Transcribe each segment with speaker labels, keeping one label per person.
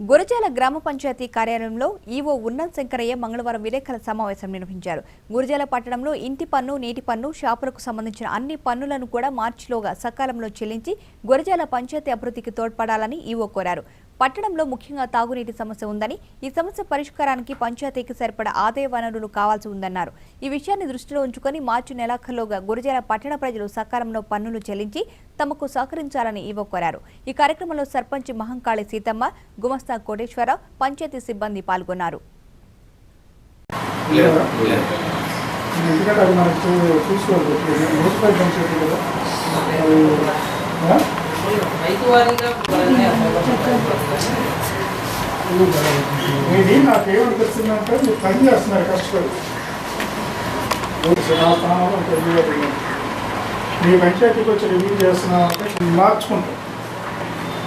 Speaker 1: గురజాల గ్రామ పంచాయతీ కార్యాలయంలో ఈవో ఉన్నం శంకరయ్య మంగళవారం విలేకరుల సమావేశం నిర్వహించారు. గురజాల పట్టణంలో ఇంటి పన్ను నీటి పన్ను షాపులకు సంబంధించిన అన్ని పన్నులను కూడా మార్చిలోగా సకాలంలో చెల్లించి గురజాల పంచాయతీ అభివృద్ధికి తోడ్పడాలని ఈవో కోరారు. పట్టణంలో ముఖ్యంగా తాగునీటి సమస్య ఉందని ఈ సమస్య పరిష్కారానికి పంచాయతీకి సరిపడా ఆదాయ వనరులు కావాల్సి ఉందన్నారు. ఈ విషయాన్ని దృష్టిలో ఉంచుకొని మార్చి నెలాఖరులోగా గురజాల పట్టణ ప్రజలు సకాలంలో పన్నులు చెల్లించి తమకు సహకరించాలని ఈవో కోరారు. ఈ కార్యక్రమంలో సర్పంచ్ మహంకాళి సీతమ్మ గుమస్తా కోటేశ్వరరావు పంచాయతీ సిబ్బంది పాల్గొన్నారు.
Speaker 2: ఎందుకంటే అది మనకు చూసుకోవాలి. మున్సిపల్ పంచాయతీ కదా. అది, ఆ?
Speaker 3: రైతు వారీగా
Speaker 2: ఇది నాకేమనిపిస్తుందంటే మీరు పని చేస్తున్నారు కష్టపడి. నా స్థానంలో ఒక మీ పంచాయతీకి వచ్చి రివ్యూ చేస్తున్నామంటే మార్చుకుంటాం.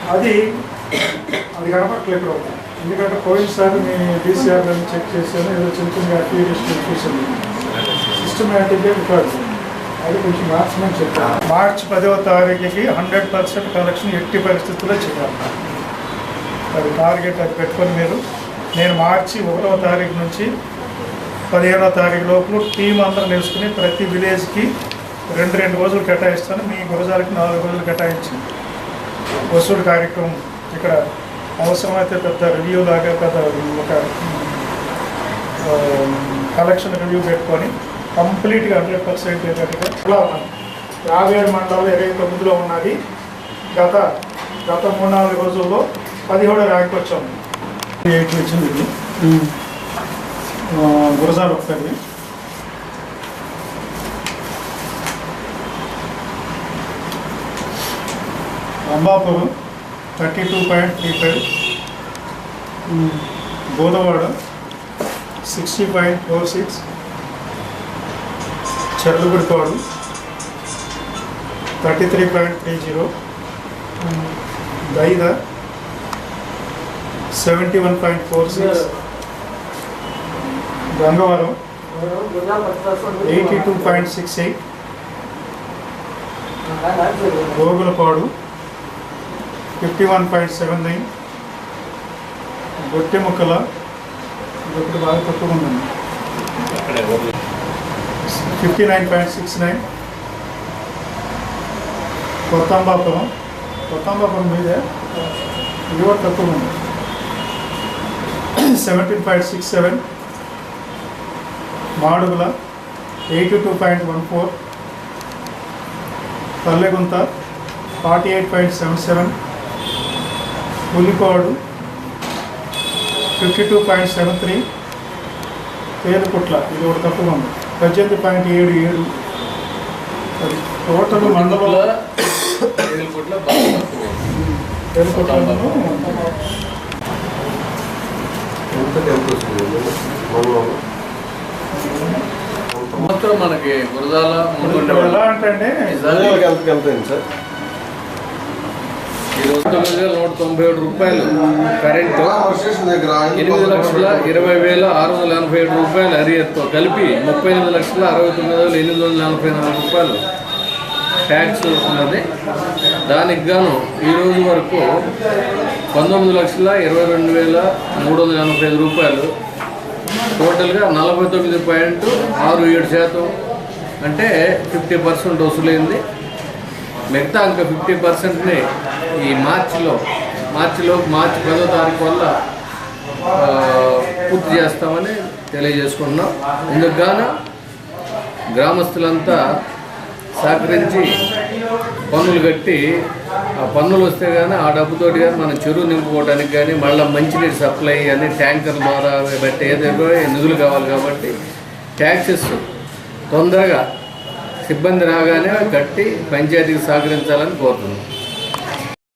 Speaker 2: అది అది కనపడట్లేదు ఇక్కడ ఎందుకంటే పోయినసారి మీ డీసీఆర్ చెక్ చేశాను ఏదో చిన్న చిన్న యాక్టివిటీస్ చూసాను సిస్టమేటిక్గా రికార్డు అది కొంచెం మార్చమని చెప్పాను మార్చి పదవ తారీఖుకి హండ్రెడ్ పర్సెంట్ కలెక్షన్ ఎట్టి పరిస్థితుల్లో చేయాలి. అది టార్గెట్ అది పెట్టుకొని మీరు నేను మార్చి ఒకటవ తారీఖు నుంచి పదిహేనవ తారీఖు లోపల టీం అందరం నేర్చుకుని ప్రతి విలేజ్కి రెండు రెండు రోజులు కేటాయిస్తాను. మీ గురజాలకి నాలుగు రోజులు కేటాయించి వసూలు కార్యక్రమం ఇక్కడ అవసరమైతే పెద్ద రివ్యూ లాగా పెద్ద ఒక కలెక్షన్ రివ్యూ పెట్టుకొని కంప్లీట్గా హండ్రెడ్ పర్సెంట్ ఏంటంటే యాభై ఏడు మండలాలు ఇరవై తొమ్మిదిలో ఉన్నది గత గత మూడు నాలుగు రోజుల్లో పదిహేడు ర్యాంక్ వచ్చాము ఎయిట్ వచ్చింది ఇది. గురజాల ఒకటి. Ambapuram thirty two point three five. Godavada sixty point four six. Cherlagudipadu thirty three point three zero. Daida seventy one point four six. Gangavaram. Eighty two point six eight. Gogulapadu. Fifty one point seven nine. Gottemukkala ఒకటి బాగా తక్కువ ఉందండి. Fifty nine point six nine Kothambapuram Kothambapuram మీదే ఇది కూడా తక్కువ ఉంది. Seventeen point six seven Madugula eighty two point one four Palleguntha forty eight point seven seven Pulikodu fifty two point seven three Perukutla ఇది ఒకటి తక్కువ ఉంది. పద్దెనిమిది పాయింట్ ఏడు ఏడు. టోటల్ మండలం
Speaker 4: ఏడుగుట్ల బాగా తక్కువ.
Speaker 2: పేరుకుట్లను
Speaker 5: ఎంత ఎంత వస్తుంది? మనం
Speaker 4: మొత్తం మనకి గురజాల
Speaker 2: అంటే
Speaker 4: పంతొమ్మిది వేల నూట తొంభై ఏడు రూపాయలు కరెంటు
Speaker 5: దగ్గర
Speaker 4: ఎనిమిది లక్షల ఇరవై వేల ఆరు వందల ఎనభై ఏడు రూపాయలు అరియర్తో కలిపి ముప్పై ఎనిమిది లక్షల అరవై తొమ్మిది వేల ఎనిమిది వందల ఎనభై నాలుగు రూపాయలు ట్యాక్స్ ఉన్నది. దానికి గాను ఈరోజు వరకు పంతొమ్మిది లక్షల ఇరవై రెండు వేల మూడు వందల ఎనభై ఐదు రూపాయలు. టోటల్గా నలభై తొమ్మిది పాయింట్ ఆరు ఏడు శాతం అంటే ఫిఫ్టీ పర్సెంట్ వసూలైంది. మిగతా ఇంకా ఫిఫ్టీ పర్సెంట్ని ఈ మార్చిలో మార్చిలో మార్చి పదో తారీఖు వల్ల పూర్తి చేస్తామని తెలియజేసుకుంటున్నాం ఇందుకు గాను గ్రామస్తులంతా సహకరించి పన్నులు కట్టి ఆ పన్నులు వస్తే కానీ ఆ డబ్బుతోటి కానీ మనం చెరువు నింపుకోవడానికి కానీ మళ్ళీ మంచినీటి సప్లై అని ట్యాంకర్ ద్వారా బట్టి ఏదేదో నిధులు కావాలి కాబట్టి ట్యాక్సెస్ తొందరగా సిబ్బంది రాగానే కట్టి పంచాయతీకి సహకరించాలని కోరుతున్నాం.